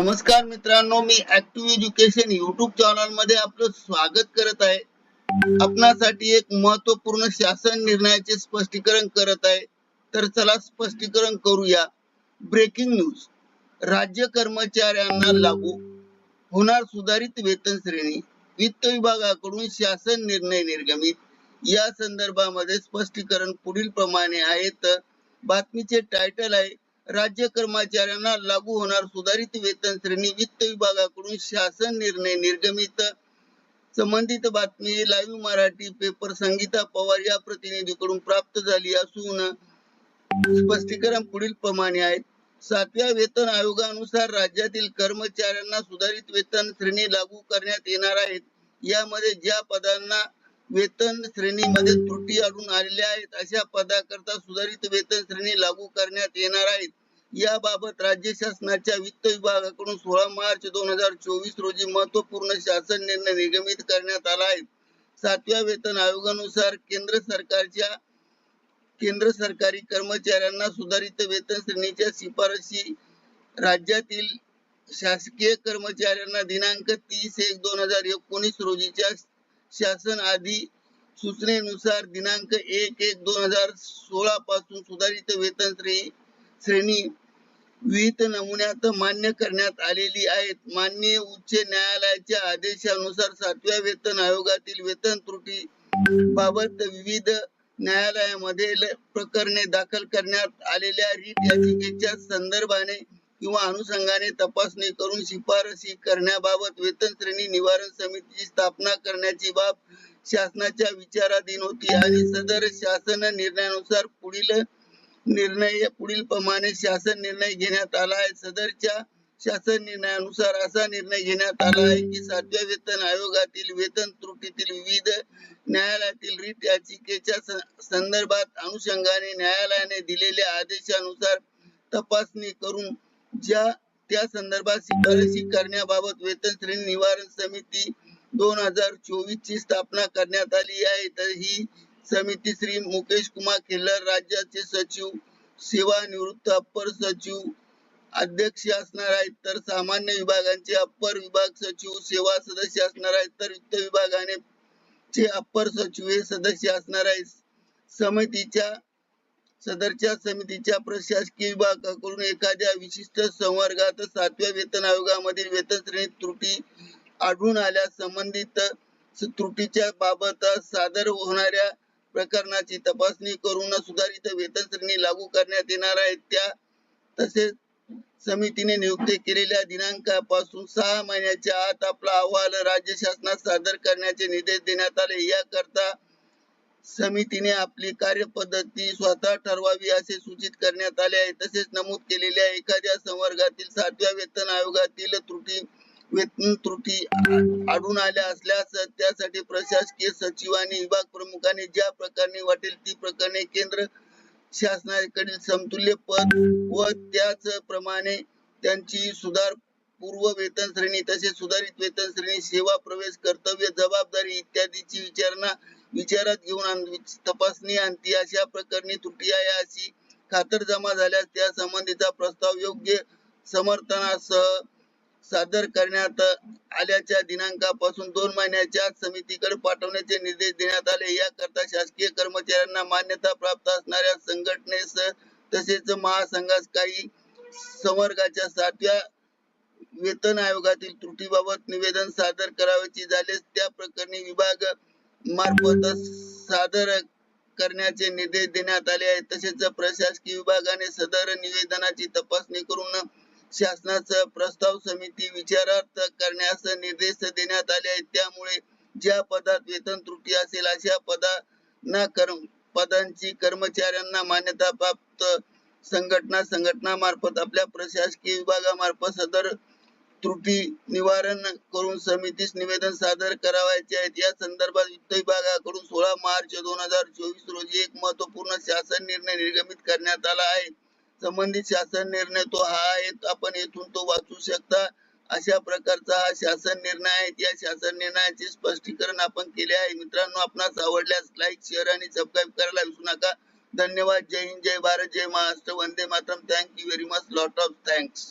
नमस्कार मित्रांनो मी ऍक्टिव्ह एज्युकेशन युट्यूब चॅनलमध्ये आपलं स्वागत करत आहे. आपणासाठी एक महत्त्वपूर्ण शासन निर्णयाचे स्पष्टीकरण करत आहे. तर चला स्पष्टीकरण करूया. ब्रेकिंग न्यूज राज्य कर्मचाऱ्यांना लागू. होणार सुधारित वेतन श्रेणी. वित्त विभागाकडून शासन निर्णय निर्गमित. या संदर्भामध्ये स्पष्टीकरण पुढील प्रमाणे आहे. तर बातमीचे टायटल आहे राज्य कर्मचाऱ्यांना लागू होणार सुधारित वेतन श्रेणी वित्त विभागाकडून शासन निर्णय निर्गमित. संबंधित बातमी लाईव्ह मराठी पेपर संगीता पवार या प्रतिनिधीकडून प्राप्त झाली असून स्पष्टीकरण पुढील प्रमाणे आहे. सातव्या वेतन आयोगानुसार राज्यातील कर्मचाऱ्यांना सुधारित वेतन श्रेणी लागू करण्यात येणार आहेत. यामध्ये ज्या पदांना वेतन श्रेणीमध्ये त्रुटी आढळून आलेल्या आहेत अशा पदाकरता सुधारित वेतन श्रेणी लागू करण्यात येणार आहेत. याबाबत राज्य शासनाच्या वित्त विभागाकडून सोळा मार्च दोन हजार चोवीस रोजी महत्त्वपूर्ण शासन निर्णय निगमित करण्यात आला आहे. सातव्या वेतन आयोगानुसार केंद्र सरकारच्या केंद्र सरकारी कर्मचाऱ्यांना सुधारित वेतन श्रेणीच्या शिफारशी राज्यातील शासकीय कर्मचाऱ्यांना दिनांक तीस एक दोन हजार एकोणीस रोजीच्या शासन आधी सूचनेनुसार दिनांक एक एक दोन हजार सोळा पासून सुधारित वेतन श्रेणी श्रेणी विहित नमुन्यात मान्य करण्यात आलेली आहेत. माननीय उच्च न्यायालयाच्या आदेशानुसार सातव्या वेतन आयोगातील वेतन त्रुटी बाबत विविध न्यायालयामध्ये प्रकरणे दाखल करण्यात आलेल्या रीट याचिकेच्या संदर्भाने किंवा अनुषंगाने तपासणी करून शिफारसी करण्याबाबत वेतन श्रेणी निवारण समितीची स्थापना करण्याची बाब शासनाच्या विचाराधीन होती आणि सदर शासन निर्णयानुसार पुढील निर्णय पुढील प्रमाणे शासन निर्णय घेण्यात आला आहे. सदरच्या शासन निर्णयानुसार असा निर्णय घेण्यात आला आहे की सातव्या वेतन आयोगातील वेतन त्रुटीतील विविध न्यायालयातील रीट याचिकेच्या संदर्भात अनुषंगाने न्यायालयाने दिलेल्या आदेशानुसार तपासणी करून ज्या त्या संदर्भात शिफारसी करण्याबाबत वेतन श्रेणी निवारण समिती दोन हजार चोवीस ची स्थापना करण्यात आली आहे. तर ही समिती श्री मुकेश कुमार खेल्लार राज्याचे सचिव सेवानिवृत्त अप्पर सचिव अध्यक्ष असणार आहेत. तर सामान्य विभागांचे अप्पर विभाग सचिव सेवा सदस्य असणार आहेत. तर वित्त विभागाने चे अप्पर सचिव हे सदस्य असणार आहेत. समितीच्या सदरच्या समितीच्या प्रशासकीय विभागाकडून एखाद्या विशिष्ट संवर्गात सातव्या वेतन आयोगामधील वेतन श्रेणीत त्रुटी आढळून आल्यास संबंधित त्रुटीच्या बाबत सादर होणाऱ्या प्रकरणाची तपासणी करून सुधारित वेतन श्रेणी लागू करण्यात येणार आहे. त्या तसेच समितीने नियुक्त केलेल्या दिनांकापासून सहा महिन्याच्या आत आपला अहवाल राज्य शासनात सादर करण्याचे निर्देश देण्यात आले. याकरता समितीने आपली कार्यपद्धती स्वतः ठरवावी असे सूचित करण्यात आले आहे. तसेच नमूद केलेल्या एखाद्या संवर्गातील सातव्या वेतन आयोगातील त्रुटी वेतन त्रुटी आढळून आल्या असल्यास त्यासाठी प्रशासकीय सचिव आणि विभाग प्रमुखांनी ज्या प्रकारे वाटेल ती प्रकरणे केंद्र शासनाकडील समतुल्य पद व त्याच प्रमाणे त्यांची सुधार पूर्व वेतन श्रेणी तसेच सुधारित वेतन श्रेणी सेवा प्रवेश कर्तव्य जबाबदारी इत्यादीची विचारणा विचारात घेऊन तपासणी आणती. अशा प्रकरणी त्रुटी आहे अशी खातर जमा झाल्यास त्या संबंधीचा प्रस्ताव योग्य समर्थनासह सादर करण्यात आल्याच्या दिनांकापासून दोन महिन्याच्या समितीकडे पाठवण्याचे निर्देश देण्यात आले. याकरता शासकीय कर्मचाऱ्यांना मान्यता प्राप्त असणाऱ्या संघटनेस तसेच महासंघास काही संवर्गाच्या सातव्या वेतन आयोगातील त्रुटीबाबत निवेदन सादर करावयाचे झाल्यास त्या प्रकरणी विभाग मार्फत सादर करण्याचे निर्देश देण्यात आले आहेत. तसेच प्रशासकीय विभागाने सदर निवेदनाची तपासणी करून शासनाचा प्रस्ताव समिती विचारार्थ करण्यास निर्देश देण्यात आले आहेत. त्यामुळे ज्या पदात वेतन त्रुटी असेल अशा पदांना कर्म पदांची कर्मचाऱ्यांना मान्यता प्राप्त संघटना संघटनामार्फत आपल्या प्रशासकीय विभागामार्फत सदर त्रुटी निवारण करून समितीस निवेदन सादर करावायचे आहेत. या संदर्भात वित्त विभागाकडून सोळा मार्च दोन हजार चोवीस रोजी एक महत्त्वपूर्ण शासन निर्णय निर्गमित करण्यात आला आहे. संबंधित शासन निर्णय तो हा आपण येथून तो वाचू शकता. अशा प्रकारचा हा शासन निर्णय आहे. या शासन निर्णयाचे स्पष्टीकरण आपण केले आहे. मित्रांनो आपणास आवडल्यास लाईक शेअर आणि सबस्क्राईब करायला विसरू नका. धन्यवाद. जय हिंद जय भारत जय महाराष्ट्र. वंदे Mataram. Thank you very much lot of thanks